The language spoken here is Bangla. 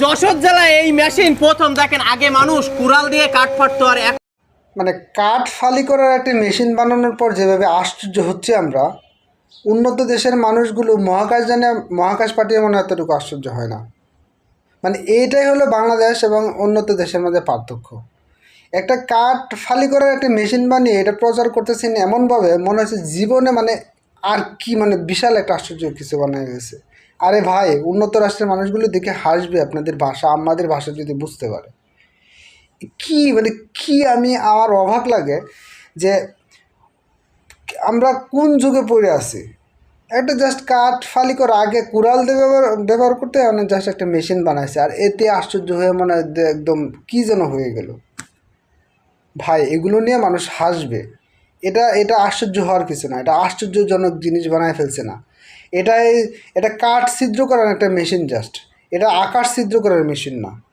যশোর জেলায় এই মেশিন প্রথম দেখেন, আগে মানুষ কুড়াল দিয়ে কাঠ ফাটতো আর মানে কাঠ ফালি করার একটি মেশিন বানানোর পর যেভাবে আশ্চর্য হচ্ছে আমরা, উন্নত দেশের মানুষগুলো মহাকাশ জানে, মহাকাশ পাঠিয়ে মনে এতটুকু আশ্চর্য হয় না। মানে এইটাই হলো বাংলাদেশ এবং উন্নত দেশের মধ্যে পার্থক্য। একটা কাঠ ফালি করার একটা মেশিন বানিয়ে এটা প্রচার করতেছেন এমনভাবে, মনে হচ্ছে জীবনে মানে আর কি মানে বিশাল একটা আশ্চর্য কিছু বানিয়ে গেছে। আরে ভাই, উন্নত রাষ্ট্রের মানুষগুলো দেখে হাসবে আপনাদের ভাষা, আমাদের ভাষা যদি বুঝতে পারে। কি মানে কি আমি আমার অবাক লাগে যে আমরা কোন যুগে পড়ে আছি? একটা জাস্ট কাঠ ফালি করে আগে কুড়াল ব্যবহার ব্যবহার করতে অনেক জাস্ট একটা মেশিন বানাইছে। আর এতে আশ্চর্য হয়ে মনে একদম কী যেন হয়ে গেল। ভাই, এগুলো নিয়ে মানুষ হাসবে। এটা এটা আশ্চর্য হওয়ার কিছু না, এটা আশ্চর্যজনক জিনিস বানায় ফেলছে না। এটাই এটা কাঠ ছিদ্র করার একটা মেশিন জাস্ট এটা আকাশ ছিদ্র করার মেশিন না।